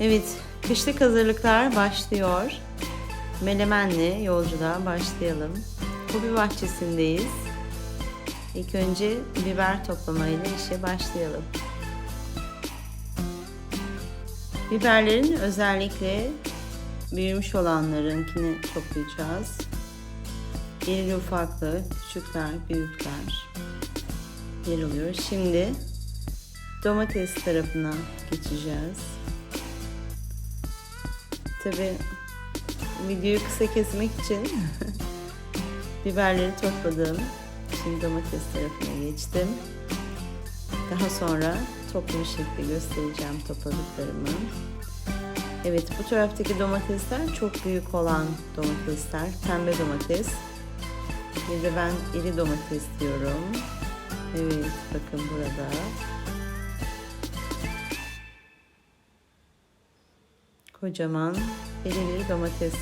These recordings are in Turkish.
Evet, kışlık hazırlıklar başlıyor. Melemen'le yolculuğa başlayalım. Hobi bahçesindeyiz. İlk önce biber toplamayla işe başlayalım. Biberlerin özellikle büyümüş olanlarınkini toplayacağız. İrili ufaklı, küçükler, büyükler yer alıyor. Şimdi domates tarafına geçeceğiz. Tabi videoyu kısa kesmek için biberleri topladım. Şimdi domates tarafına geçtim. Daha sonra toplu bir şekilde göstereceğim topladıklarımı. Evet bu taraftaki domatesler çok büyük olan domatesler. Pembe domates. Bir de ben iri domates diyorum. Evet bakın burada. Kocaman iri domates.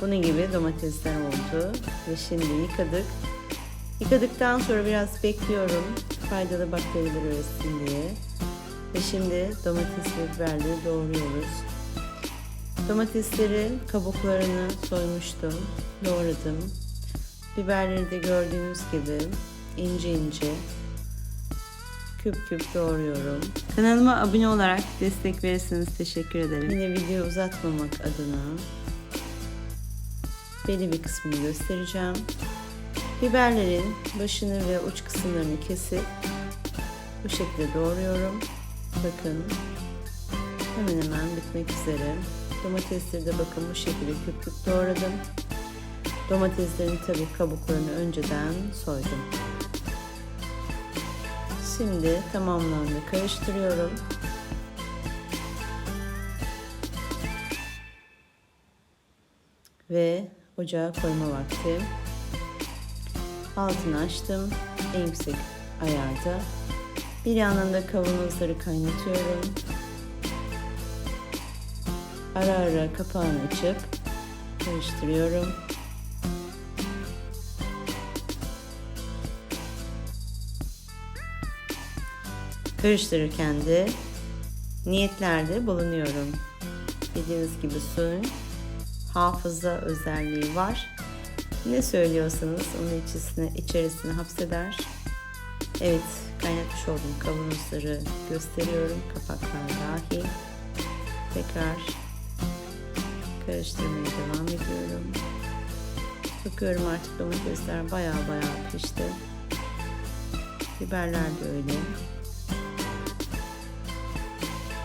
Bunun gibi domatesler oldu. Ve şimdi yıkadık. Yıkadıktan sonra biraz bekliyorum. Faydalı bakteriler üretsin diye. Ve şimdi domates ve biberleri doğruyoruz. Domateslerin kabuklarını soymuştum. Doğradım. Biberleri de gördüğünüz gibi ince ince küp küp doğruyorum. Kanalıma abone olarak destek verirseniz teşekkür ederim. Yine videoyu uzatmamak adına belli bir kısmını göstereceğim. Biberlerin başını ve uç kısımlarını kesip bu şekilde doğruyorum. Bakın hemen hemen bitmek üzere. Domatesleri de bakın bu şekilde küp küp doğradım. Domateslerin tabii kabuklarını önceden soydum. Şimdi tamamlandı. Karıştırıyorum. Ve ocağa koyma vakti. Altını açtım. En yüksek ayarda. Bir yandan da kavanozları kaynatıyorum. Ara ara kapağını açıp karıştırıyorum. Karıştırırken de niyetlerde bulunuyorum. Bildiğiniz gibi suyun hafıza özelliği var. Ne söylüyorsanız onun içerisine, içerisine hapseder. Evet, kaynatmış olduğum kavanozları gösteriyorum. Kapaklar dahil. Tekrar karıştırmaya devam ediyorum. Bakıyorum artık domatesler baya baya pişti. Biberler de öyle.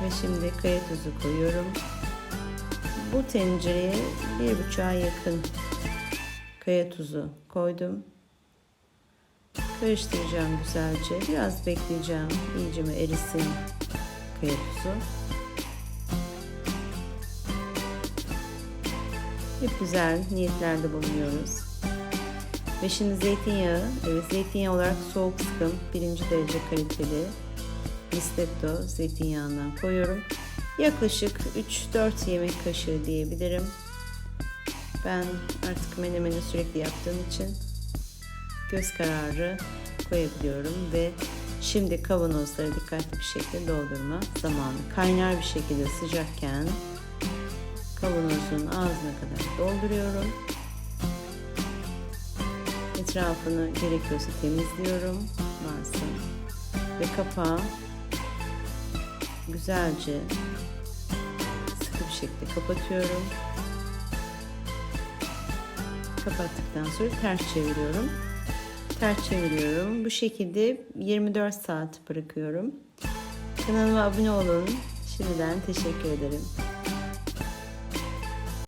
Ve şimdi kaya tuzu koyuyorum. Bu tencereye bir buçuğa yakın kaya tuzu koydum. Karıştıracağım güzelce. Biraz bekleyeceğim. İyice mi erisin kaya tuzu. Hep güzel niyetlerde bulunuyoruz. Ve şimdi zeytinyağı, evet zeytinyağı olarak soğuk sıkım, birinci derece kaliteli Listetto zeytinyağından koyuyorum. Yaklaşık 3-4 yemek kaşığı diyebilirim. Ben artık menemeni sürekli yaptığım için göz kararı koyabiliyorum ve şimdi kavanozları dikkatli bir şekilde doldurma zamanı. Kaynar bir şekilde sıcakken kavanozun ağzına kadar dolduruyorum. Etrafını gerekiyorsa temizliyorum varsa ve kapağı güzelce sıkı bir şekilde kapatıyorum. Kapattıktan sonra ters çeviriyorum. Ters çeviriyorum. Bu şekilde 24 saat bırakıyorum. Kanalıma abone olun. Şimdiden teşekkür ederim.